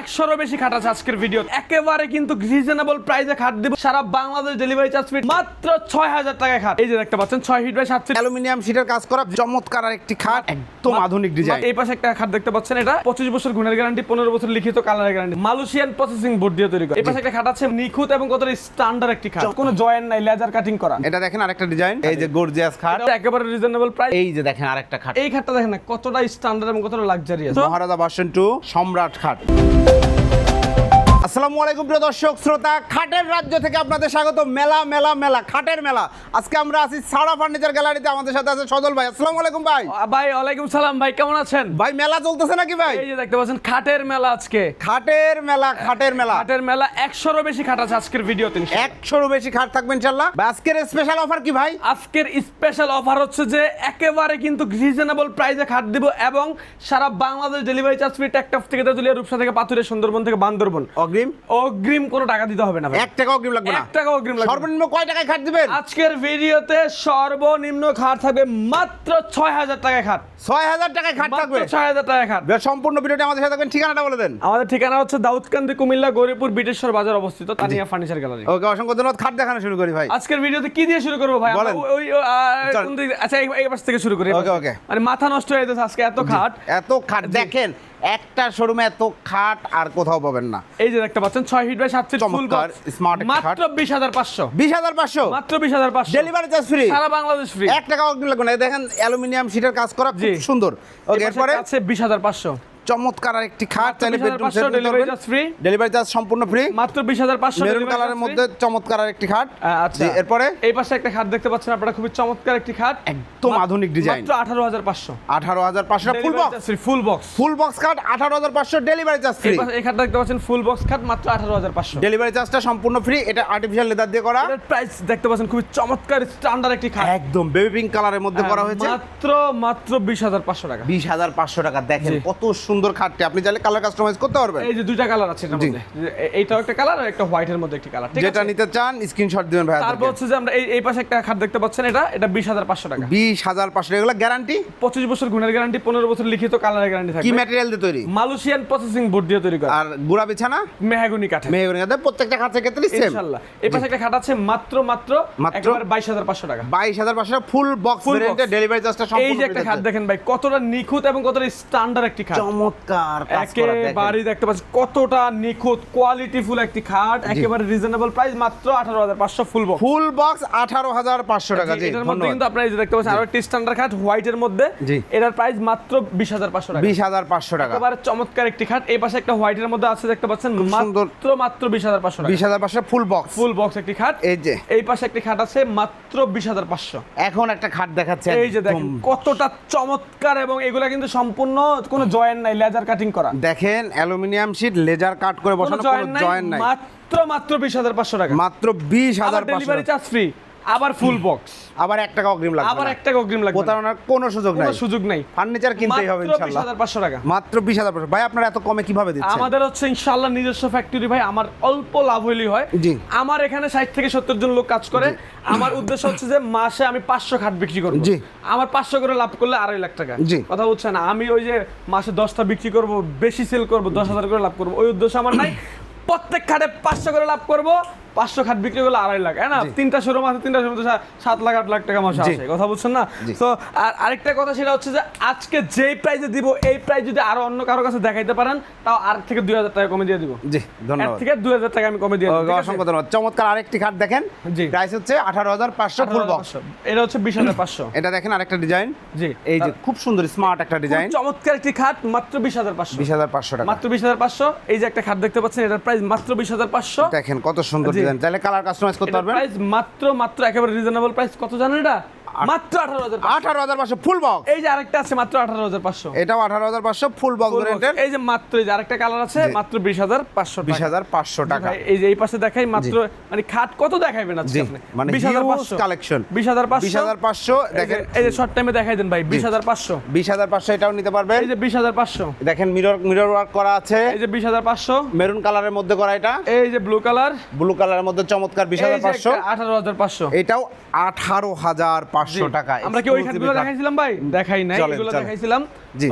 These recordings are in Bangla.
একশোরও বেশি খাট আছে আজকের ভিডিও একেবারে কিন্তু রিজনেবল প্রাইসে খাট দিব। সারা বাংলাদেশ ডেলিভারি চার্জ ফিট মাত্র ছয় হাজার টাকায় খাট। এই যে দেখতে পাচ্ছেন ছয় ফিট বাই সাত ফিট অ্যালুমিনিয়াম শিটের কাজ করা চমৎকার একটি খাট একদম। আধুনিক ডিজাইন এই পাশে একটা খাট দেখতে পাচ্ছেন এটা পঁচিশ বছর গুণের গ্যারান্টি পনেরো বছর লিখিত কালারের গ্যারান্টি মালয়েশিয়ান প্রসেসিং বোর্ড দিয়ে তৈরি করা। এই পাশে একটা খাট আছে নিখুঁত এবং কত স্ট্যান্ডার্ড একটি খাট। কোনো জয়েন্ট নাই লেজার কাটিং করা। এটা দেখেন আরেকটা ডিজাইন এই যে গর্জিয়াস খাট। এটা একেবারে রিজনেবল প্রাইস এই যে দেখেন আরেকটা খাট। এই খাটটা দেখেন না কতটা স্ট্যান্ডার্ড এবং কতটা লাক্সারি আছে মহারাজা ভার্সন টু সম্রাট খাট। আসসালামু আলাইকুম প্রিয় দর্শক শ্রোতা খাটের রাজ্য থেকে আপনাদের স্বাগত। মেলা মেলা মেলা খাটের মেলা। আজকে আমরা আছি সারা ফার্নিচার গ্যালারিতে আমাদের সাথে আছে সজল ভাই। আসসালামু আলাইকুম ভাই। ভাই ওয়ালাইকুম সালাম ভাই কেমন আছেন? ভাই মেলা চলতেছে নাকি ভাই? এই যে দেখতে পাচ্ছেন খাটের মেলা আজকে। খাটের মেলা খাটের মেলা। খাটের মেলা একশোরও বেশি খাট আছে আজকের ভিডিওতে একশোরও বেশি খাট থাকবে ইনশাল্লাহ ভাই, আজকের স্পেশাল অফার কি ভাই? আজকের স্পেশাল অফার হচ্ছে যে একেবারে কিন্তু রিজনেবল প্রাইসে খাট দিব এবং সারা Bangladesh delivery charge free Teknaf থেকে তেতুলিয়া রূপসা থেকে পাথুরে সুন্দরবন থেকে বান্দরবন। অগ্রিম। অগ্রিম কোনো টাকা দিতে হবে না এক টাকা অগ্রিম লাগবে না। এক টাকা অগ্রিম লাগবে সর্বনিম্ন কয় টাকায় খাট দিবেন? আজকের ভিডিওতে সর্বনিম্ন খাট থাকবে মাত্র ছয় হাজার টাকায় খাট। ছয় হাজার টাকায় খাট থাকবে। ছয় হাজার টাকায় খাট। সম্পূর্ণ ভিডিওটি আমাদের সাথে থাকবেন। ঠিকানাটা বলে দেন। আমাদের ঠিকানা হচ্ছে দাউদকান্দি কুমিল্লা গৌরীপুর বিটেশ্বর বাজার অবস্থিত তানিয়া ফার্নিচার গ্যালারি। ওকে অসংখ্য ধন্যবাদ। খাট দেখানো শুরু করি ভাই। আজকের ভিডিওতে কি দিয়ে শুরু করব ভাই? ওই আচ্ছা এই পাশ থেকে শুরু করি। ওকে, ওকে। মানে মাথা নষ্ট হয়ে যাচ্ছে আজকে এত খাট। এত খাট। দেখেন একটা শোরুমে এত খাট আর কোথাও পাবেন না। এই যে দেখতে পাচ্ছেন ছয় ফিট বাই সাত ফিট ফুল চমৎকার, স্মার্ট মাত্র বিশ হাজার পাঁচশো। বিশ হাজার পাঁচশো? মাত্র বিশ হাজার পাঁচশো। ডেলিভারি চার্জ ফ্রি সারা বাংলাদেশ ফ্রি এক টাকা লাগবে না। দেখেন অ্যালুমিনিয়াম শিটের কাজ করা খুব সুন্দর। ওকে এরপরে? আছে বিশ হাজার পাঁচশো। চমৎকার একটি খাট চাইলে bedroom set delivery charge free delivery charge সম্পূর্ণ ফ্রি মাত্র বিশ হাজার পাঁচশো মেরুন কালারের মধ্যে চমৎকার একটি খাট। আচ্ছা। এরপরে? এই পাশে একটা খাট দেখতে পাচ্ছেন আপনারা খুবই চমৎকার একটি খাট। একদম আধুনিক ডিজাইন মাত্র আঠারো হাজার পাঁচশো। আঠারো হাজার পাঁচশো full box full box full box খাট আঠারো হাজার পাঁচশো ডেলিভারি চার্জ ফ্রি এই খাটটা দেখতে পাচ্ছেন ফুল বক্স খাট মাত্র আঠারো হাজার পাঁচশো। ডেলিভারি চার্জটা সম্পূর্ণ ফ্রি এটা আর্টিফিশিয়াল লেদার দিয়ে করা। এটার প্রাইস দেখতে পাচ্ছেন খুবই চমৎকার স্ট্যান্ডার্ড একটি খাট। একদম বেবি পিঙ্ক কালারের মধ্যে করা হয়েছে। মাত্র মাত্র বিশ হাজার পাঁচশো টাকা। বিশ হাজার পাঁচশো টাকা। দেখেন। কত সুন্দর খাটটি আপনি চাইলে কালার কাস্টমাইজ করতে পারবেন। এই যে দুইটা কালার আছে এটার মধ্যে। এইটাও একটা কালার আর একটা হোয়াইটের মধ্যে একটি কালার ঠিক যেটা নিতে চান স্ক্রিনশট দিবেন ভাই তারপর হচ্ছে যে আমরা এই এই পাশে একটা খাট দেখতে পাচ্ছেন এটা এটা বিশ হাজার পাঁচশো টাকা। বিশ হাজার পাঁচশো এগুলো গ্যারান্টি পঁচিশ বছর গুণের গ্যারান্টি পনেরো বছর লিখিত কালারের গ্যারান্টি থাকে কি ম্যাটেরিয়াল দিয়ে তৈরি? মালয়েশিয়ান প্রসেসিং বোর্ড দিয়ে তৈরি করা। আর গুড়া বিছানা? মেহাগুনি কাঠে মেহগনি প্রত্যেকটা খাটের ক্ষেত্রে সেম ইনশাআল্লাহ এই পাশে একটা খাট আছে মাত্র মাত্র? একেবারে বাইশ হাজার পাঁচশো টাকা। বাইশ হাজার পাঁচশো ফুল বক্স ভেরিয়েন্টে। ডেলিভারি চার্জটা সম্পূর্ণ এই যে একটা খাট দেখেন ভাই কতটা নিখুঁত এবং কতটা স্ট্যান্ডার্ড একটি খাট। চমৎকার একেবারে দেখতে কতটা নিখুঁত কোয়ালিটি ফুল একটি খাট একেবারে রিজনেবল প্রাইস মাত্র আঠারো হাজার পাঁচশো ফুল বক্স ফুল বক্স আঠারো হাজার পাঁচশো টাকা এটার মধ্যে কিন্তু আপনারা এই যে দেখতে পাচ্ছেন আরও একটি স্ট্যান্ডার্ড খাট হোয়াইটের মধ্যে। এটার প্রাইস মাত্র বিশ হাজার পাঁচশো টাকা। বিশ হাজার পাঁচশো টাকা। একেবারে চমৎকার একটি খাট। এই পাশে একটা হোয়াইটের মধ্যে আছে দেখতে পাচ্ছেন। মাত্র মাত্র বিশ হাজার পাঁচশো বিশ হাজার পাঁচশো ফুল বক্স ফুল বক্স একটি খাট। এই যে। এই পাশে একটি খাট আছে মাত্র বিশ হাজার পাঁচশো। এখন একটা খাট দেখাচ্ছে এই যে দেখেন কতটা চমৎকার এবং এগুলা কিন্তু সম্পূর্ণ কোনো জয়েন্ট নাই। লেজার কাটিং করা। দেখেন অ্যালুমিনিয়াম শীট লেজার কাট করে বসানো কোনো নাই জয়েন্ট নাই। মাত্র মাত্র বিশ হাজার পাঁচশো টাকা। মাত্র বিশ আবার হাজার পাঁচশো ডেলিভারি চার্জ ফ্রি আবার ফুল বক্স আবার এক টাকা অগ্রিম লাগবে আবার না। এক টাকা অগ্রিম লাগবে প্রতারণার কোনো সুযোগ নাই। সুযোগ নাই। ফার্নিচার কিনতেই হবে ইনশাআল্লাহ মাত্র বিশ ইনশাল্লাহ হাজার পাঁচশো টাকা। মাত্র বিশ হাজার পাঁচশো। ভাই আপনারা এত কমে কীভাবে দিচ্ছেন? আমাদের হচ্ছে ইনশাল্লাহ নিজস্ব ফ্যাক্টরি ভাই। আমার অল্প লাভ হইলেই হয়। জি। আমার এখানে ষাট থেকে সত্তর জন লোক কাজ করে। আমার উদ্দেশ্য হচ্ছে যে মাসে আমি পাঁচশো খাট বিক্রি করব। জি। আমার পাঁচশো করে লাভ করলে আড়াই লাখ টাকা। জি। কথা বুঝছেন? আমি ওই যে মাসে দশটা বিক্রি করব বেশি সেল করব দশ হাজার করে লাভ করব। ওই উদ্দেশ্য আমার নাই। প্রত্যেক খাটে পাঁচশো করে লাভ করব। পাঁচশো খাট বিক্রি করলে আড়াই লাখ হ্যাঁ না? তিনটা শোরুম আছে তিনটা শোরুম সাত লাখ আট লাখ টাকা মাসে। আসে কথা বুঝছেন না? তো আর আরেকটা কথা সেটা হচ্ছে যে আজকে যেই প্রাইজে দিব এই প্রাইস যদি আরও অন্য কারও কাছে দেখাইতে পারেন তাও আর থেকে দুই হাজার টাকা কমে দিয়ে দিব। জি ধন্যবাদ। থেকে দুই হাজার টাকা আমি কমে দিয়ে দিব অসংখ্য ধন্যবাদ। চমৎকার আরেকটি খাট দেখেন। জি। প্রাইস হচ্ছে আঠারো হাজার পাঁচশো ফুল বক্স এটা হচ্ছে বিশ হাজার পাঁচশো। এটা দেখেন আরেকটা ডিজাইন জি। এই যে খুব সুন্দর স্মার্ট একটা ডিজাইন চমৎকার একটি খাট মাত্র বিশ হাজার পাঁচশো। বিশ হাজার পাঁচশো টাকা। মাত্র বিশ হাজার পাঁচশো। এই যে একটা খাট দেখতে পাচ্ছেন এটার প্রাইস মাত্র বিশ হাজার পাঁচশো। দেখেন কত সুন্দর জি। তাহলে কালার কাস্টমাইজ করতে পারবেন। প্রাইস মাত্র মাত্র একেবারে রিজনেবল প্রাইস কত জানেন এটা? মাত্র আঠারো হাজার আঠারো হাজার পাঁচশো ফুল বক্স এই যে আরেকটা আছে মাত্র আঠারো হাজার পাঁচশো এটাও আঠারো হাজার পাঁচশো ফুল বক্স ভেরিয়েন্টের এই যে মাত্র এই যে আরেকটা কালার আছে মাত্র বিশ হাজার পাঁচশো বিশ হাজার পাঁচশো টাকা এই যে এই পাশে দেখাই মাত্র মানে খাট কত দেখাইবেন আজকে মানে বিশ হাজার পাঁচশো কালেকশন বিশ হাজার পাঁচশো বিশ হাজার পাঁচশো দেখেন এই যে শর্ট টাইমে দেখাই দেন ভাই বিশ হাজার পাঁচশো বিশ হাজার পাঁচশো এটাও নিতে পারবেন এই যে বিশ হাজার পাঁচশো দেখেন মিরর মিরর ওয়ার্ক করা আছে এই যে বিশ হাজার পাঁচশো মেরুন কালারের মধ্যে করা এটা এই যে ব্লু কালার ব্লু কালারের মধ্যে চমৎকার বিশ হাজার পাঁচশো আঠারো হাজার পাঁচশো এটাও আঠারো হাজার পাঁচশো টাকা আমরা কি ওই খাটগুলো দেখাইছিলাম ভাই? দেখাই নাই এগুলো দেখাইছিলাম।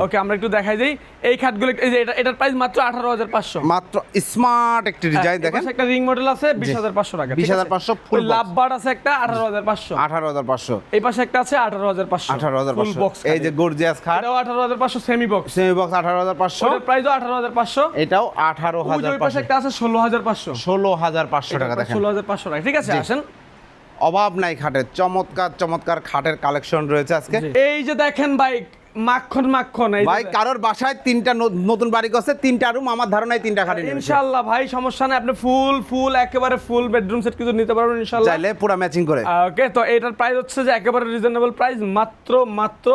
ওকে আমরা একটু দেখাই দিই। এই খাটগুলো এই যে এটার প্রাইস মাত্র আঠারো হাজার পাঁচশো। মাত্র স্মার্ট একটি ডিজাইন দেখেন। একটা রিং মডেল আছে বিশ হাজার পাঁচশো টাকা 20,500 full box। লাভ বার আছে একটা আঠারো হাজার পাঁচশো। আঠারো হাজার পাঁচশো। এই পাশে একটা আছে আঠারো হাজার পাঁচশো। আঠারো হাজার ফুল পাঁচশো বক্স এই যে গর্জিয়াস খাট। এটাও আঠারো হাজার পাঁচশো সেমি বক্স সেমি বক্স আঠারো হাজার পাঁচশো। প্রাইসও আঠারো হাজার পাঁচশো। এটাও আঠারো হাজার পাশে পাঁচশো। একটা আছে ষোলো হাজার পাঁচশো। ষোলো হাজার পাঁচশো টাকা দেখেন ষোলো হাজার পাঁচশো টাকা ঠিক আছে। আসেন। অভাব নাই খাটের চমৎকার চমৎকার খাটের কালেকশন রয়েছে আজকে। এই যে দেখেন ভাই মাখন মাখন ভাই কারোর বাসায় তিনটা নতুন বাড়ি করছে তিনটা রুম আমার ধারণায় তিনটা খাটে ইনশাআল্লাহ ভাই সমস্যা নাই আপনি ফুল ফুল একেবারে ফুল বেডরুম সেট কিছু নিতে পারবেন ইনশাআল্লাহ। চাইলে পুরো ম্যাচিং করে। ওকে তো এটার প্রাইস হচ্ছে যে একেবারে রিজনেবল প্রাইস মাত্র মাত্র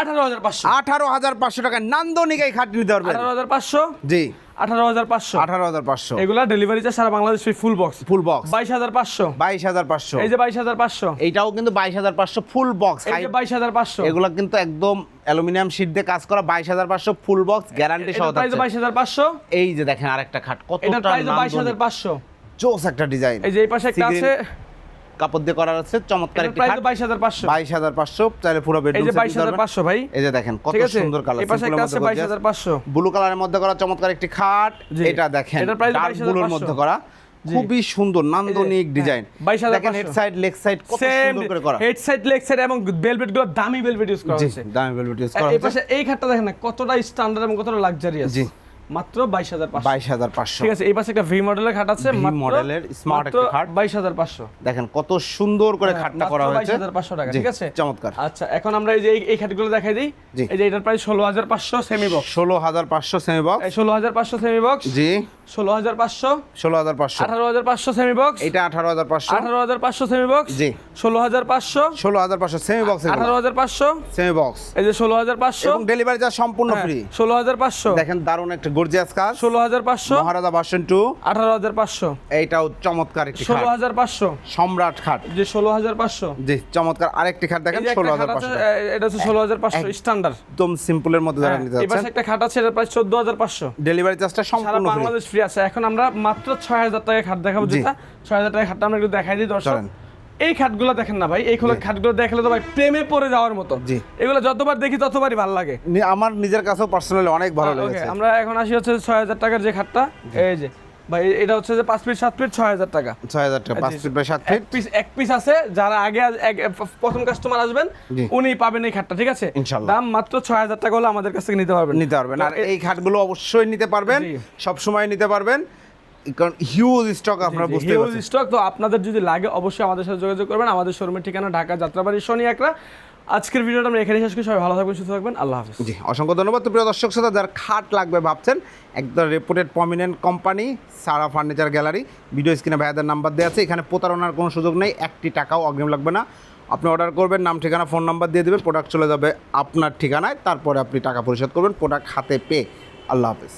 আঠারো হাজার পাঁচশো। আঠারো হাজার পাঁচশো টাকা নান্দনিক এই খাট নিতে পারবেন। আঠারো হাজার পাঁচশো? জি। আঠারো হাজার পাঁচশো। আঠারো হাজার পাঁচশো। এগুলা ডেলিভারি চার্জ সারা Bangladesh full box full box বাইশ হাজার পাঁচশো। বাইশ হাজার পাঁচশো। এই যে বাইশ হাজার পাঁচশো। এইটাও কিন্তু বাইশ হাজার পাঁচশো ফুল বক্স এই যে বাইশ হাজার পাঁচশো। এগুলো কিন্তু একদম অ্যালুমিনিয়াম শিট দিয়ে কাজ করা বাইশ হাজার পাঁচশো ফুল বক্স গ্যারান্টি সহ থাকছে। বাইশ হাজার পাঁচশো। এই যে দেখেন আরেকটা খাট প্রাইস বাইশ হাজার পাঁচশো। জোস একটা ডিজাইন এই যে এই পাশে একটা আছে। কাপড় দিয়ে করা আছে চমৎকার একটি খাট। বাইশ হাজার পাঁচশো। হ্যাঁ। বাইশ হাজার পাঁচশো চাইলে পুরো এই যে বাইশ হাজার পাঁচশো ভাই। এই যে দেখেন কত সুন্দর কালার এই পাশে একটা আছে বাইশ হাজার পাঁচশো। ব্লু কালারের মধ্যে করা চমৎকার একটি খাট। এটা দেখেন ডার্ক 22,500 ব্লুর মধ্যে করা। খুবই সুন্দর নান্দনিক হ্যাঁ, ডিজাইন 22,500 দেখেন হেড সাইড লেগ সাইড কত সুন্দর করে করা। হেড সাইড লেগ সাইড এবং ভেলভেটগুলো দামি ভেলভেট ইউজ করা হয়েছে। দামি ভেলভেট ইউজ করা এই পাশে এই খাটটা দেখেন না কতটা স্ট্যান্ডার্ড এবং কতটা লাক্সারিয়াস জি। মাত্র বাইশ হাজার পাঁচশো। বাইশ হাজার পাঁচশো। ঠিক আছে এই পাশে একটা ভি মডেলের খাট আছে V মডেলের স্মার্ট একটা খাট। বাইশ হাজার পাঁচশো। দেখেন কত সুন্দর করে খাটটা করা হয়েছে। বাইশ হাজার পাঁচশো টাকা ঠিক আছে? চমৎকার। আচ্ছা এখন আমরা এই যে এই- খাটগুলো দেখাই দিই। এই যে এটার প্রাইস হাজার পাঁচশো সেমি বক্স ষোলো হাজার পাঁচশো সেমি বক্স এই ষোলো হাজার পাঁচশো সেমি বক্স জি। ষোলো হাজার পাঁচশো ষোলো হাজার পাঁচশো আঠারো হাজার পাঁচশো সেমি বক্স এটা আঠারো হাজার পাঁচশো আঠারো হাজার পাঁচশো সেমি বক্স জি। ষোলো হাজার পাঁচশো ষোলো হাজার পাঁচশো সেমি বক্স আঠারো হাজার পাঁচশো সেমি বক্স এই যে ষোলো হাজার পাঁচশো ডেলিভারি চার্জ সম্পূর্ণ ফ্রি ষোলো হাজার পাঁচশো দেখেন দারুণ একটা গর্জিয়াস কাজ ষোলো হাজার পাঁচশো মহারাজা ভার্সন টু আঠারো হাজার পাঁচশো এইটাও চমৎকার একটি ষোলো হাজার পাঁচশো সম্রাট খাট যে ষোলো হাজার পাঁচশো জি চমৎকার আরেকটি খাট দেখেন ষোলো হাজার পাঁচশো এটা হচ্ছে ষোলো হাজার পাঁচশো স্ট্যান্ডার্ড একদম সিম্পলের মধ্যে যারা নিতে এবার একটা খাট আছে এটার প্রাইস চোদ্দ হাজার পাঁচশো ডেলিভারি চার্জটা সম্পূর্ণ বাংলাদেশ ফ্রি আছে। এখন আমরা মাত্র ছয় হাজার টাকায় খাট দেখাবো যেটা ছয় হাজার টাকায় খাটটা আমরা একটু দেখাই দিই দর্শক। এই খাটগুলো দেখেন না ভাই এই খাটগুলো দেখলে তো ভাই প্রেমে পড়ে যাওয়ার মতো। জি। এগুলো যতবার দেখি ততবারই ভালো লাগে। আমার নিজের কাছেও পার্সোনালি অনেক ভালো লাগে আমরা এখন আসি হচ্ছে ছয় হাজার টাকার যে খাটটা। এই যে ভাই এটা হচ্ছে যে পাঁচ ফিট সাত ফিট ছয় হাজার টাকা। ছয় হাজার টাকা পাঁচ জি। ফিট বাই সাত এক পিস এক পিস আছে যারা আগে প্রথম কাস্টমার আসবেন উনি পাবেন এই খাটটা ঠিক আছে। দাম মাত্র ছয় হাজার টাকা হলে আমাদের কাছ থেকে নিতে পারবেন। নিতে পারবেন। আর এই খাটগুলো অবশ্যই নিতে পারবেন। সব সময় নিতে পারবেন। কারণ হিউজ স্টক আপনারা বুঝতে হিউজ স্টক তো আপনাদের যদি লাগে অবশ্যই আমাদের সাথে যোগাযোগ করবেন। আমাদের শোরুমের ঠিকানা ঢাকা যাত্রাবাড়ি শনি একরা আজকের ভিডিওটা আমরা এখানে শেষ করি। সবাই ভালো থাকবেন, সুস্থ থাকবেন। আল্লাহ হাফিজ। জি, অসংখ্য ধন্যবাদ। তো প্রিয় দর্শক শ্রোতা, যার খাট লাগবে ভাবছেন, একদম রেপুটেড প্রমিনেন্ট কোম্পানি সারা ফার্নিচার গ্যালারি ভিডিও স্ক্রিনে ভাইয়াদের নাম্বার দেওয়া আছে। এখানে প্রতারণার কোনো সুযোগ নেই, একটি টাকাও অগ্রিম লাগবে না। আপনি অর্ডার করবেন, নাম, ঠিকানা ফোন নাম্বার দিয়ে দেবেন প্রোডাক্ট চলে যাবে আপনার ঠিকানায়। তারপরে আপনি টাকা পরিশোধ করবেন প্রোডাক্ট হাতে পেয়ে। আল্লাহ হাফেজ।